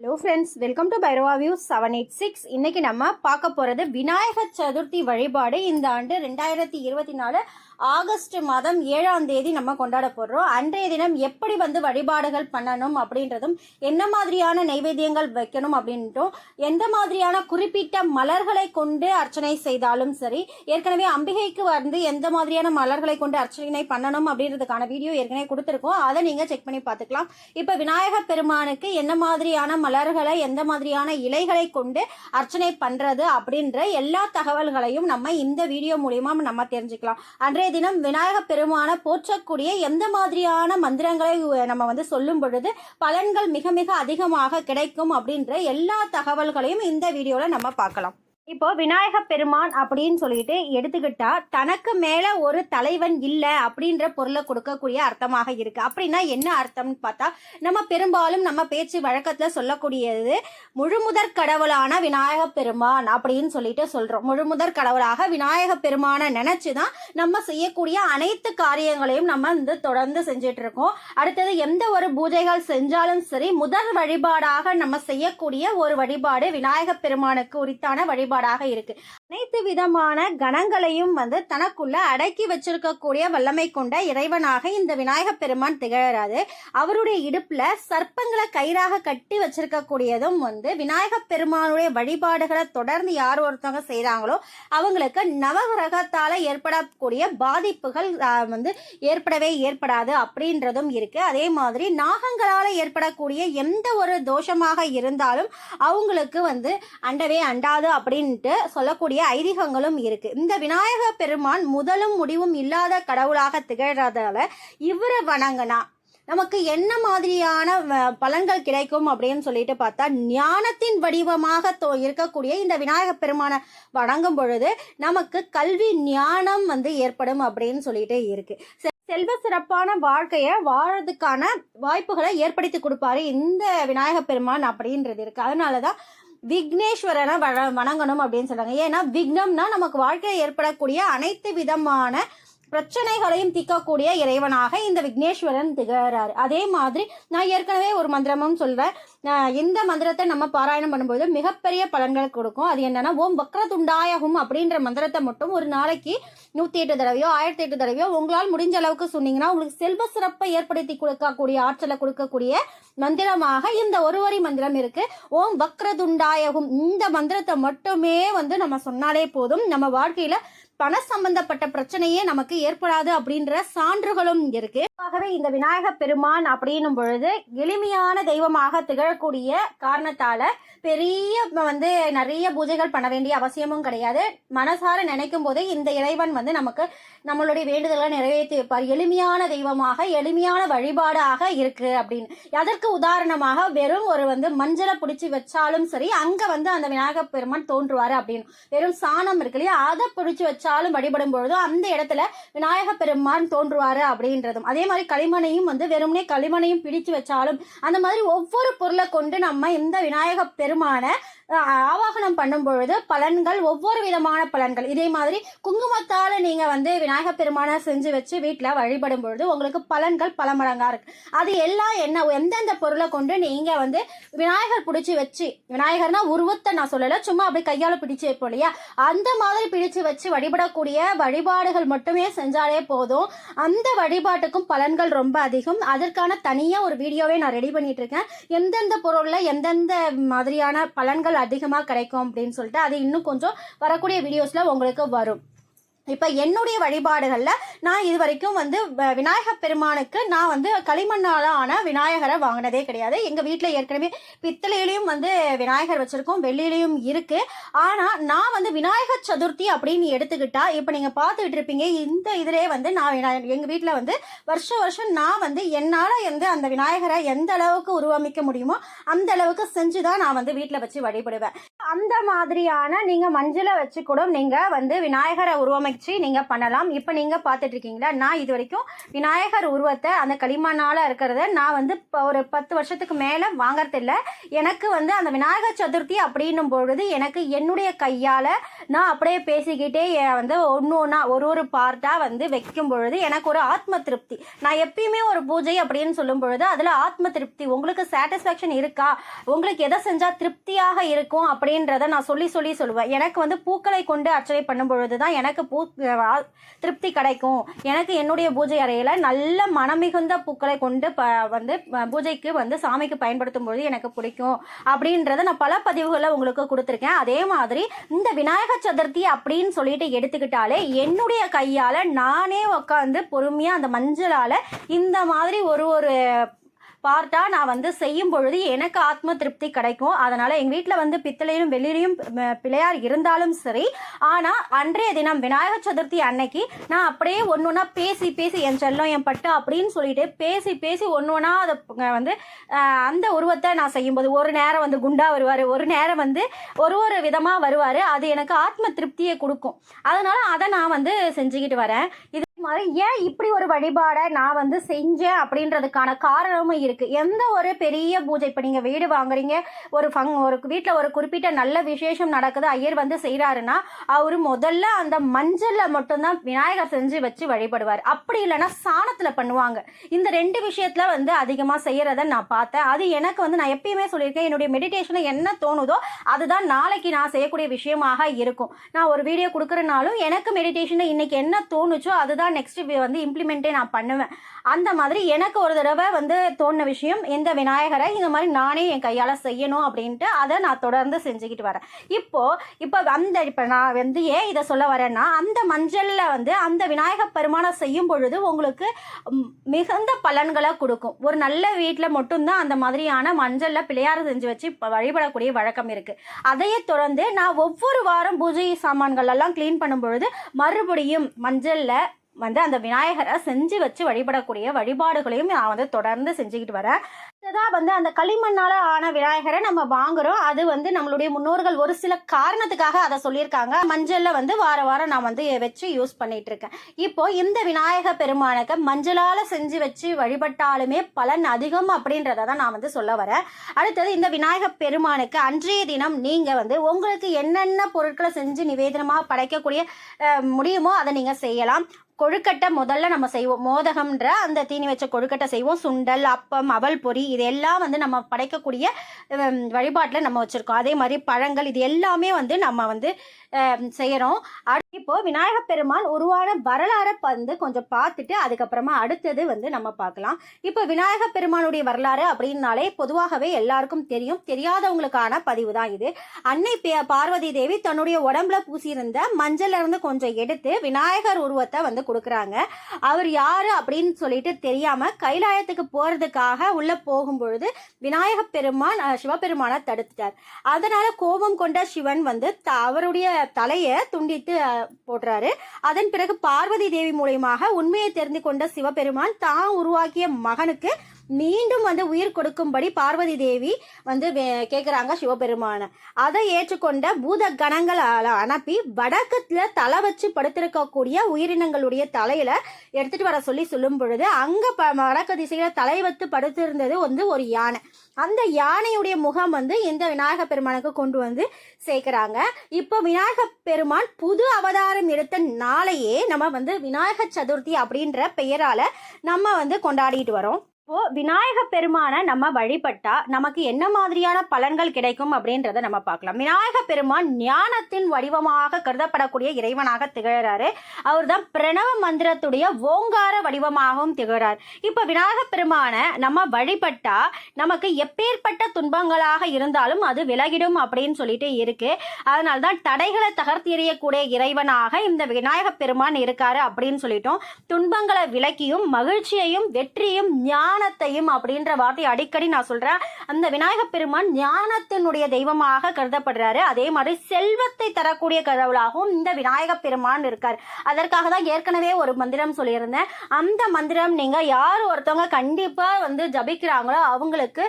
Hello friends welcome to Bhairava view seven eight six இன்னைக்கு நம்ம பார்க்க போகிறது விநாயகர் சதுர்த்தி வழிபாடு. இந்த ஆண்டு ரெண்டாயிரத்தி இருபத்தி நாலு ஆகஸ்ட் மாதம் ஏழாம் தேதி நம்ம கொண்டாட போடுறோம் அன்றைய தினம் எப்படி வந்து வழிபாடுகள் பண்ணணும் அப்படின்றதும் என்ன மாதிரியான நைவேத்தியங்கள் வைக்கணும் அப்படின்ட்டும் எந்த மாதிரியான குறிப்பிட்ட மலர்களை கொண்டு அர்ச்சனை செய்தாலும் சரி ஏற்கனவே அம்பிகைக்கு வந்து எந்த மாதிரியான மலர்களை கொண்டு அர்ச்சனை பண்ணணும் அப்படின்றதுக்கான வீடியோ ஏற்கனவே கொடுத்துருக்கோம். அதை நீங்கள் செக் பண்ணி பார்த்துக்கலாம். இப்போ விநாயகர் பெருமானுக்கு என்ன மாதிரியான மலர்களை எந்த மாதிரியான இலைகளை கொண்டு அர்ச்சனை பண்றது அப்படின்ற எல்லா தகவல்களையும் நம்ம இந்த வீடியோ மூலியமா நம்ம தெரிஞ்சுக்கலாம். அன்றைய தினம் விநாயகர் பெருமான போற்றக்கூடிய எந்த மாதிரியான மந்திரங்களை நம்ம வந்து சொல்லும் பொழுது பலன்கள் மிக மிக அதிகமாக கிடைக்கும் அப்படின்ற எல்லா தகவல்களையும் இந்த வீடியோவில் நம்ம பார்க்கலாம். இப்போ விநாயக பெருமான் அப்படின்னு சொல்லிட்டு எடுத்துக்கிட்டா தனக்கு மேல ஒரு தலைவன் இல்லை அப்படின்ற பொருளை கொடுக்கக்கூடிய அர்த்தமாக இருக்கு. அப்படின்னா என்ன அர்த்தம்னு பார்த்தா நம்ம பெரும்பாலும் நம்ம பேச்சு வழக்கத்துல சொல்லக்கூடியது முழுமுதற் கடவுளான விநாயக பெருமான் அப்படின்னு சொல்லிட்டு சொல்றோம். முழுமுதற் கடவுளாக விநாயக பெருமானை நினைச்சுதான் நம்ம செய்யக்கூடிய அனைத்து காரியங்களையும் நம்ம வந்து தொடர்ந்து செஞ்சுட்டு இருக்கோம். அடுத்தது எந்த ஒரு பூஜைகள் செஞ்சாலும் சரி முதல் வழிபாடாக நம்ம செய்யக்கூடிய ஒரு வழிபாடு விநாயக பெருமானுக்கு உரித்தான வழிபாடாக இருக்கு. அனைத்து விதமான கணங்களையும் வந்து தனக்குள்ள அடக்கி வச்சிருக்கக்கூடிய வல்லமை கொண்ட இறைவனாக இந்த விநாயக பெருமான் திகழறாரு. அவருடைய இடுப்புல சர்ப்பங்களை கயிறாக கட்டி வச்சிருக்கக்கூடியதும் வந்து விநாயக பெருமானுடைய வழிபாடுகளை தொடர்ந்து யார் ஒருத்தவங்க செய்கிறாங்களோ அவங்களுக்கு நவகிரகத்தால ஏற்படக்கூடிய பாதிப்புகள் வந்து ஏற்படவே ஏற்படாது அப்படின்றதும் இருக்கு. அதே மாதிரி நாகங்களால ஏற்படக்கூடிய எந்த ஒரு தோஷமாக இருந்தாலும் அவங்களுக்கு வந்து அண்டவே அண்டாது அப்படின்ட்டு சொல்லக்கூடிய ஐதீகங்களும் இருக்கு. இந்த விநாயக பெருமான் முதலும் முடிவும் இல்லாத கடவுளாக திகழ்றதால இவரை வணங்கினா நமக்கு என்ன மாதிரியான பலன்கள் கிடைக்கும் அப்படின்னு சொல்லிட்டு பார்த்தா ஞானத்தின் வடிவமாக தோ- இருக்கக்கூடிய இந்த விநாயக பெருமானை வணங்கும் பொழுது நமக்கு கல்வி ஞானம் வந்து ஏற்படும் அப்படின்னு சொல்லிட்டு இருக்கு. செ- செல்வ சிறப்பான வாழ்க்கையை வாழறதுக்கான வாய்ப்புகளை ஏற்படுத்தி கொடுப்பாரு இந்த விநாயக பெருமான் அப்படின்றது இருக்கு. அதனாலதான் விக்னேஸ்வரனை வணங்கணும் அப்படின்னு சொல்றாங்க. ஏன்னா விக்னம்னா நமக்கு வாழ்க்கையில் ஏற்படக்கூடிய அனைத்து விதமான பிரச்சனைகளையும் தீர்க்கக்கூடிய இறைவனாக இந்த விக்னேஸ்வரன் திகழறாரு. அதே மாதிரி நான் ஏற்கனவே ஒரு மந்திரமும் சொல்றேன் இந்த மந்திரத்தை நம்ம பாராயணம் பண்ணும்போது மிகப்பெரிய பலன்கள் கொடுக்கும். அது என்னன்னா ஓம் வக்ரதுண்டாயகும் அப்படின்ற மந்திரத்தை மட்டும் ஒரு நாளைக்கு நூத்தி எட்டு தடவையோ ஆயிரத்தி எட்டு தடவையோ உங்களால் முடிஞ்ச அளவுக்கு சொன்னீங்கன்னா உங்களுக்கு செல்வ சிறப்பை ஏற்படுத்தி கொடுக்கக்கூடிய ஆற்றலை கொடுக்கக்கூடிய மந்திரமாக இந்த ஒரு வரி மந்திரம் இருக்கு. ஓம் வக்ரதுண்டாயகும் இந்த மந்திரத்தை மட்டுமே வந்து நம்ம சொன்னாலே போதும். நம்ம வாழ்க்கையில பண சம்பந்தப்பட்ட பிரச்சனையே நமக்கு ஏற்படாது அப்படின்ற சான்றுகளும் இருக்கு. ஆகவே இந்த விநாயக பெருமான் அப்படின்னும் பொழுது எளிமையான தெய்வமாக திகழக்கூடிய காரணத்தால பெரிய வந்து நிறைய பூஜைகள் பண்ண வேண்டிய அவசியமும் கிடையாது. மனசார நினைக்கும் போதே இந்த இறைவன் வந்து நமக்கு நம்மளுடைய வேண்டுதல்களை நிறைவேற்றி வைப்பார். எளிமையான தெய்வமாக எளிமையான வழிபாடாக இருக்கு அப்படின்னு. அதற்கு உதாரணமாக வெறும் ஒரு வந்து மஞ்சளை பிடிச்சி வச்சாலும் சரி அங்க வந்து அந்த விநாயகர் பெருமான் தோன்றுவாரு அப்படின்னு. வெறும் சாணம் இருக்கு இல்லையா? அதை பிடிச்சி சாலும் வழிபடும் பொழுதும் அந்த இடத்துல விநாயக பெருமான் தோன்றுவாரு அப்படின்றதும். அதே மாதிரி களிமணையும் வந்து வெறுமனே களிமணையும் பிடிச்சு வச்சாலும் அந்த மாதிரி ஒவ்வொரு பொருளை கொண்டு நம்ம இந்த விநாயக பெருமான ஆவாகனம் பண்ணும் பொழுது பலன்கள் ஒவ்வொரு விதமான பலன்கள். இதே மாதிரி குங்குமத்தால நீங்க வந்து விநாயக பெருமானை செஞ்சு வச்சு வீட்டில் வழிபடும் பொழுது உங்களுக்கு பலன்கள் பல மடங்கா இருக்கு. அது எல்லாம் என்ன எந்தெந்த பொருளை கொண்டு நீங்க வந்து விநாயகர் பிடிச்சி வச்சு விநாயகர்னா உருவத்தை நான் சொல்லல சும்மா அப்படி கையால பிடிச்சு வைப்போம் இல்லையா? அந்த மாதிரி பிடிச்சு வச்சு கும்பிடக்கூடிய வழிபாடுகள் மட்டுமே செஞ்சாலே போதும். அந்த வழிபாட்டுக்கும் பலன்கள் ரொம்ப அதிகம். அதற்கான தனியாக ஒரு வீடியோவே நான் ரெடி பண்ணிட்டு இருக்கேன் எந்தெந்த பொருளில் எந்தெந்த மாதிரியான பலன்கள் அதிகமாக கிடைக்கும் அப்படின்னு சொல்லிட்டு அது இன்னும் கொஞ்சம் வரக்கூடிய வீடியோஸில் உங்களுக்கு வரும். இப்போ என்னுடைய வழிபாடுகளில் நான் இது வரைக்கும் வந்து வ- விநாயகர் பெருமானுக்கு நான் வந்து களிமண்ணால் ஆன விநாயகரை வாங்கினதே கிடையாது. எங்கள் வீட்டில் ஏற்கனவே பித்தளையிலையும் வந்து விநாயகர் வச்சுருக்கோம் வெள்ளியிலையும் இருக்குது ஆனால் நான் வந்து விநாயகர் சதுர்த்தி அப்படின்னு எடுத்துக்கிட்டா இப்போ நீங்கள் பார்த்துக்கிட்டு இருப்பீங்க இந்த இதிலே வந்து நான் விநாயகர் எங்கள் வீட்டில் வந்து வருஷம் வருஷம் நான் வந்து என்னால் வந்து அந்த விநாயகரை எந்த அளவுக்கு உருவமைக்க முடியுமோ அந்த அளவுக்கு செஞ்சு தான் நான் வந்து வீட்டில் வச்சு வழிபடுவேன். அந்த மாதிரியான நீங்கள் மஞ்சளை வச்சு கூட நீங்கள் வந்து விநாயகரை உருவமைக்க பயிற்சி நீங்கள் பண்ணலாம். இப்போ நீங்கள் பார்த்துட்ருக்கீங்களா? நான் இது வரைக்கும் விநாயகர் உருவத்தை அந்த களிமண்ணால் இருக்கிறத நான் வந்து இப்போ ஒரு பத்து வருஷத்துக்கு மேலே வாங்கறதில்ல. எனக்கு வந்து அந்த விநாயகர் சதுர்த்தி அப்படின்னும் பொழுது எனக்கு என்னுடைய கையால் நான் அப்படியே பேசிக்கிட்டே வந்து ஒன்று ஒன்றா ஒரு ஒரு பார்ட்டாக வந்து வைக்கும் பொழுது எனக்கு ஒரு ஆத்ம திருப்தி. நான் எப்பயுமே ஒரு பூஜை அப்படின்னு சொல்லும் பொழுது அதில் ஆத்ம திருப்தி. உங்களுக்கு சாட்டிஸ்ஃபேக்ஷன் இருக்கா? உங்களுக்கு எதை செஞ்சால் திருப்தியாக இருக்கும் அப்படின்றத நான் சொல்லி சொல்லி சொல்லுவேன். எனக்கு வந்து பூக்களை கொண்டு அர்ச்சனை பண்ணும் பொழுது தான் எனக்கு பூ திருப்தி கிடைக்கும். எனக்கு என்னுடைய பூஜை அறையில் நல்ல மனமிகுந்த பூக்களை கொண்டு ப வந்து ப- பூஜைக்கு வந்து சாமிக்கு பயன்படுத்தும் பொழுது எனக்கு பிடிக்கும். அப்படின்றத நான் பல பதிவுகளை உங்களுக்கு கொடுத்துருக்கேன். அதே மாதிரி இந்த விநாயகர் சதுர்த்தி அப்படின்னு சொல்லிட்டு எடுத்துக்கிட்டாலே என்னுடைய கையால் நானே உட்காந்து பொறுமையாக அந்த மஞ்சளால் இந்த மாதிரி ஒரு ஒரு பார்ட்டா நான் வந்து செய்யும் பொழுது எனக்கு ஆத்ம திருப்தி கிடைக்கும். அதனால எங்க வீட்டில் வந்து பித்தளையிலும் வெள்ளிலையும் பிள்ளையார் இருந்தாலும் சரி ஆனா அன்றைய தினம் விநாயகர் சதுர்த்தி அன்னைக்கு நான் அப்படியே ஒன்று ஒன்றா பேசி பேசி என் செல்லம் என் பட்டு அப்படின்னு சொல்லிட்டு பேசி பேசி ஒன்று ஒன்றா அதை வந்து அந்த உருவத்தை நான் செய்யும்போது ஒரு நேரம் வந்து குண்டா வருவார் ஒரு நேரம் வந்து ஒரு ஒரு விதமாக வருவார். அது எனக்கு ஆத்ம திருப்தியை கொடுக்கும். அதனால அதை நான் வந்து செஞ்சுக்கிட்டு வரேன். இது மாதிரி ஏன் இப்படி ஒரு வழிபாடை நான் வந்து செஞ்சேன் அப்படின்றதுக்கான காரணமும் இருக்கு. எந்த ஒரு பெரிய பூஜை இப்போ நீங்கள் வீடு வாங்குறீங்க ஒரு ஃபங் ஒரு வீட்டில் ஒரு குறிப்பிட்ட நல்ல விசேஷம் நடக்குது ஐயர் வந்து செய்கிறாருன்னா அவர் முதல்ல அந்த மஞ்சளில் மட்டும்தான் விநாயகர் செஞ்சு வச்சு வழிபடுவார். அப்படி இல்லைன்னா சாணத்தில் பண்ணுவாங்க. இந்த ரெண்டு விஷயத்தில் வந்து அதிகமாக செய்கிறத நான் பார்த்தேன். அது எனக்கு வந்து நான் எப்பயுமே சொல்லியிருக்கேன் என்னுடைய மெடிடேஷனில் என்ன தோணுதோ அதுதான் நாளைக்கு நான் செய்யக்கூடிய விஷயமாக இருக்கும். நான் ஒரு வீடியோ கொடுக்குறனாலும் எனக்கு மெடிடேஷனில் இன்னைக்கு என்ன தோணுச்சோ அதுதான் நெக்ஸ்ட் வந்து இம்ப்ளிமெண்ட்டே நான் பண்ணுவேன். அந்த மாதிரி எனக்கு ஒரு தடவை வந்து தோணுன விஷயம் இந்த விநாயகரை இந்த மாதிரி நானே என் கையால் செய்யணும் அப்படின்ட்டு அதை நான் தொடர்ந்து செஞ்சுக்கிட்டு வரேன். இப்போது இப்போ அந்த இப்போ நான் வந்து ஏன் இதை சொல்ல வரேன்னா அந்த மஞ்சளில் வந்து அந்த விநாயகர் பெருமானை செய்யும் பொழுது உங்களுக்கு மிகுந்த பலன்களை கொடுக்கும். ஒரு நல்ல வீட்டில் மட்டும்தான் அந்த மாதிரியான மஞ்சளில் பிள்ளையார் செஞ்சு வச்சு வழிபடக்கூடிய வழக்கம் இருக்குது அதையே தொடர்ந்து நான் ஒவ்வொரு வாரம் பூஜை சாமான்கள் எல்லாம் க்ளீன் பண்ணும் பொழுது மறுபடியும் மஞ்சளில் வந்து அந்த விநாயகரை செஞ்சு வச்சு வழிபடக்கூடிய வழிபாடுகளையும் நான் வந்து தொடர்ந்து செஞ்சுக்கிட்டு வரேன். இதுதான் வந்து அந்த களிமண்ணால் ஆன விநாயகரை நம்ம வாங்குறோம். அது வந்து நம்மளுடைய முன்னோர்கள் ஒரு சில காரணத்துக்காக அதை சொல்லியிருக்காங்க. மஞ்சளில் வந்து வார வாரம் நான் வந்து வச்சு யூஸ் பண்ணிட்டு இருக்கேன். இப்போ இந்த விநாயக பெருமானுக்கு மஞ்சளால் செஞ்சு வச்சு வழிபட்டாலுமே பலன் அதிகம் அப்படின்றத தான் நான் வந்து சொல்ல வரேன். அடுத்தது இந்த விநாயக பெருமானுக்கு அன்றைய தினம் நீங்கள் வந்து உங்களுக்கு என்னென்ன பொருட்களை செஞ்சு நிவேதனமாக படைக்கக்கூடிய முடியுமோ அதை நீங்கள் செய்யலாம். கொழுக்கட்டை முதல்ல நம்ம செய்வோம். மோதகம்ன்ற அந்த தீனி வச்ச கொழுக்கட்டை செய்வோம். சுண்டல் அப்பம் அவல் பொறி இது எல்லாம் வந்து நம்ம படைக்கக்கூடிய வழிபாட்டில் நம்ம வச்சுருக்கோம். அதே மாதிரி பழங்கள் இது எல்லாமே வந்து நம்ம வந்து செய்கிறோம் இப்போ விநாயகப் பெருமான் உருவான வரலாறை வந்து கொஞ்சம் பார்த்துட்டு அதுக்கப்புறமா அடுத்தது வந்து நம்ம பார்க்கலாம். இப்போ விநாயகப் பெருமானுடைய வரலாறு அப்படின்னாலே பொதுவாகவே எல்லாருக்கும் தெரியும். தெரியாதவங்களுக்கான பதிவு தான் இது. அன்னை பார்வதி தேவி தன்னுடைய உடம்புல பூசியிருந்த மஞ்சள்ல இருந்து கொஞ்சம் எடுத்து விநாயகர் உருவத்தை வந்து கொடுக்குறாங்க. அவர் யாரு அப்படின்னு சொல்லிட்டு தெரியாம கைலாயத்துக்கு போறதுக்காக உள்ள போகும் பொழுது விநாயக பெருமான் சிவபெருமானை தடுத்துட்டார். அதனால கோபம் கொண்ட சிவன் வந்து த- அவருடைய தலையை துண்டித்து போடுறாரு அதன் பிறகு பார்வதி தேவி மூலியமாக உண்மையை தெரிந்து கொண்ட சிவபெருமான் தான் உருவாக்கிய மகனுக்கு மீண்டும் வந்து உயிர் கொடுக்கும்படி பார்வதி தேவி வந்து வே- சிவபெருமான. அதை ஏற்றுக்கொண்ட பூத கணங்களால் அனுப்பி வடக்கத்தில் தலை வச்சு படுத்திருக்கக்கூடிய உயிரினங்களுடைய தலையில எடுத்துட்டு வர சொல்லி சொல்லும் பொழுது அங்கே ப- வடக்கு திசையில தலை வைத்து படுத்திருந்தது வந்து ஒரு யானை. அந்த யானையுடைய முகம் வந்து இந்த விநாயக பெருமானுக்கு கொண்டு வந்து சேர்க்கிறாங்க. இப்போ விநாயக பெருமான் புது அவதாரம் எடுத்த நாளையே நம்ம வந்து விநாயக சதுர்த்தி அப்படின்ற பெயரால நம்ம வந்து கொண்டாடிட்டு வரோம். இப்போ விநாயக பெருமானை நம்ம வழிபட்டா நமக்கு என்ன மாதிரியான பலன்கள் கிடைக்கும் அப்படின்றத நம்ம பார்க்கலாம். விநாயக பெருமான் ஞானத்தின் வடிவமாக கருதப்படக்கூடிய இறைவனாக திகழறாரு. அவர் தான் பிரணவ மந்திரத்துடைய ஓங்கார வடிவமாகவும் திகழறார். இப்போ விநாயக பெருமானை நம்ம வழிபட்டா நமக்கு எப்பேற்பட்ட துன்பங்களாக இருந்தாலும் அது விலகிடும் அப்படின்னு சொல்லிட்டு இருக்கு. அதனால தான் தடைகளை தகர்த்து எறியக்கூடிய இறைவனாக இந்த விநாயக பெருமான் இருக்காரு அப்படின்னு சொல்லிட்டோம். துன்பங்களை விலக்கியும் மகிழ்ச்சியையும் வெற்றியும் ஞானத்தையும் அப்படின்ற வார்த்தையை அடிக்கடி நான் சொல்றேன். அந்த விநாயக பெருமான் ஞானத்தினுடைய தெய்வமாக கருதப்படுறாரு. அதே மாதிரி செல்வத்தை தரக்கூடிய கடவுளாகவும் இந்த விநாயக பெருமான் இருக்கார். அதற்காக தான் ஏற்கனவே ஒரு மந்திரம் சொல்லியிருந்தேன். அந்த மந்திரம் நீங்க யார் ஒருத்தவங்க கண்டிப்பா வந்து ஜபிக்கிறாங்களோ அவங்களுக்கு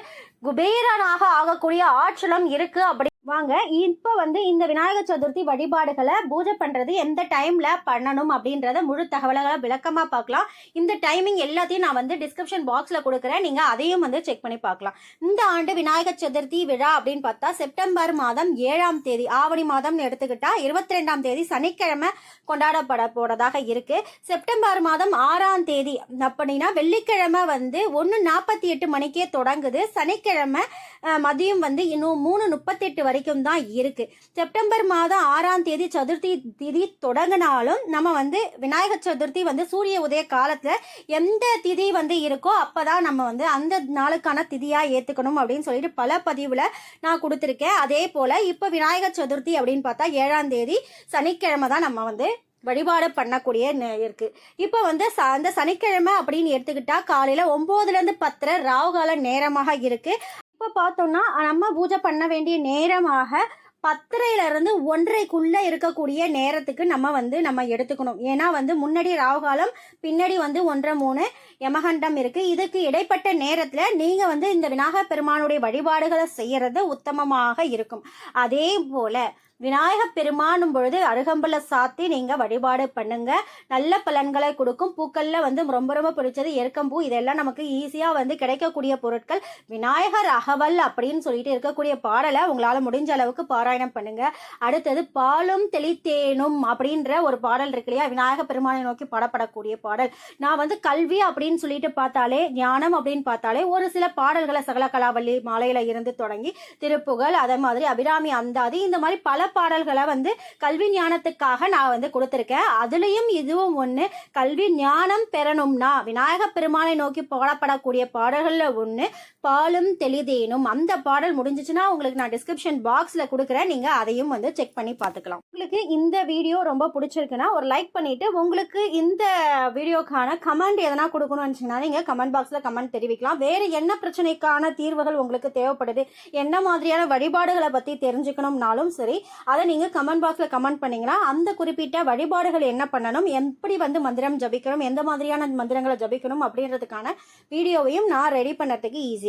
குபேரனாக ஆகக்கூடிய ஆற்றலும் இருக்கு. அப்படி வாங்க இப்போ வந்து இந்த விநாயகர் சதுர்த்தி வழிபாடுகளை பூஜை பண்ணுறது எந்த டைமில் பண்ணணும் அப்படின்றத முழு தகவல்களை விளக்கமாக பார்க்கலாம். இந்த டைமிங் எல்லாத்தையும் நான் வந்து டிஸ்கிரிப்ஷன் பாக்ஸில் கொடுக்குறேன். நீங்கள் அதையும் வந்து செக் பண்ணி பார்க்கலாம். இந்த ஆண்டு விநாயகர் சதுர்த்தி விழா அப்படின்னு பார்த்தா செப்டம்பர் மாதம் ஏழாம் தேதி ஆவணி மாதம்னு எடுத்துக்கிட்டால் இருபத்தி ரெண்டாம் தேதி சனிக்கிழமை கொண்டாடப்பட போகிறதாக இருக்குது செப்டம்பர் மாதம் ஆறாம் தேதி அப்படின்னா வெள்ளிக்கிழமை வந்து ஒன்று நாற்பத்தி எட்டு மணிக்கே தொடங்குது. சனிக்கிழமை மதியம் வந்து இன்னும் மூணு முப்பத்தெட்டு வரைக்கும் தான் இருக்குது செப்டம்பர் மாதம் ஆறாம் தேதி சதுர்த்தி திதி தொடங்கினாலும் நம்ம வந்து விநாயகர் சதுர்த்தி வந்து சூரிய உதய காலத்தில் எந்த திதி வந்து இருக்கோ அப்போ தான் நம்ம வந்து அந்த நாளுக்கான திதியாக ஏற்றுக்கணும் அப்படின்னு சொல்லிட்டு பல பதிவில் நான் கொடுத்துருக்கேன். அதே போல் இப்போ விநாயகர் சதுர்த்தி அப்படின்னு பார்த்தா ஏழாம் தேதி சனிக்கிழமை தான் நம்ம வந்து வழிபாடு பண்ணக்கூடிய இருக்கு. இப்போ வந்து ச- அந்த சனிக்கிழமை அப்படின்னு எடுத்துக்கிட்டா காலையில ஒம்போதுலேருந்து பத்தரை ராகுகால நேரமாக இருக்கு. இப்போ பார்த்தோம்னா நம்ம பூஜை பண்ண வேண்டிய நேரமாக பத்தரையிலிருந்து ஒன்றைக்குள்ளே இருக்கக்கூடிய நேரத்துக்கு நம்ம வந்து நம்ம எடுத்துக்கணும். ஏன்னா வந்து முன்னாடி ராகுகாலம் பின்னாடி வந்து ஒன்றரை மூணு யமகண்டம் இருக்குது இதுக்கு இடைப்பட்ட நேரத்தில் நீங்கள் வந்து இந்த விநாயகர் பெருமானுடைய வழிபாடுகளை செய்கிறது உத்தமமாக இருக்கும். அதே போல் விநாயகர் பெருமானும் பொழுது அருகம்புல சாத்தி நீங்க வழிபாடு பண்ணுங்க. நல்ல பலன்களை கொடுக்கும். பூக்கள்ல வந்து ரொம்ப ரொம்ப பிடிச்சது எருக்கம்பூ இதெல்லாம் நமக்கு ஈஸியா வந்து கிடைக்கக்கூடிய பொருட்கள். விநாயகர் அகவல் அப்படின்னு சொல்லிட்டு இருக்கக்கூடிய பாடலை உங்களால முடிஞ்ச அளவுக்கு பாராயணம் பண்ணுங்க. அடுத்தது பாலும் தெளித்தேனும் அப்படின்ற ஒரு பாடல் இருக்கு இல்லையா? விநாயக பெருமானை நோக்கி பாடப்படக்கூடிய பாடல். நான் வந்து கல்வி அப்படின்னு சொல்லிட்டு பார்த்தாலே ஞானம் அப்படின்னு பார்த்தாலே ஒரு சில பாடல்களை சகல கலாவல்லி மாலையில இருந்து தொடங்கி திருப்புகழ் அதே மாதிரி அபிராமி அந்தாதி இந்த மாதிரி பல பாடல்களை வந்து கல்வி ஞானத்துக்காக நான் வந்து கொடுத்துருக்கேன். அதுலயும் இதுவும் ஒண்ணு கல்வி ஞானம் பெறணும்னா விநாயகப் பெருமானை நோக்கி பாடப்படக்கூடிய பாடல்கள்ல ஒண்ணு பாலும் தெளிதேனும். அந்த பாடல் முடிஞ்சிச்சுன்னா உங்களுக்கு நான் டிஸ்கிரிப்ஷன் பாக்ஸில் கொடுக்குறேன். நீங்கள் அதையும் வந்து செக் பண்ணி பார்த்துக்கலாம். உங்களுக்கு இந்த வீடியோ ரொம்ப பிடிச்சிருக்குன்னா ஒரு லைக் பண்ணிவிட்டு உங்களுக்கு இந்த வீடியோக்கான கமெண்ட் எதனா கொடுக்கணும்னு நினச்சிங்கன்னா நீங்கள் கமெண்ட் பாக்ஸில் கமெண்ட் தெரிவிக்கலாம். வேறு என்ன பிரச்சனைக்கான தீர்வுகள் உங்களுக்கு தேவைப்படுது? என்ன மாதிரியான வழிபாடுகளை பற்றி தெரிஞ்சுக்கணும்னாலும் சரி அதை நீங்கள் கமெண்ட் பாக்ஸில் கமெண்ட் பண்ணிங்கன்னா அந்த குறிப்பிட்ட வழிபாடுகள் என்ன பண்ணணும் எப்படி வந்து மந்திரம் ஜபிக்கணும் எந்த மாதிரியான மந்திரங்களை ஜபிக்கணும் அப்படின்றதுக்கான வீடியோவையும் நான் ரெடி பண்ணுறதுக்கு ஈஸி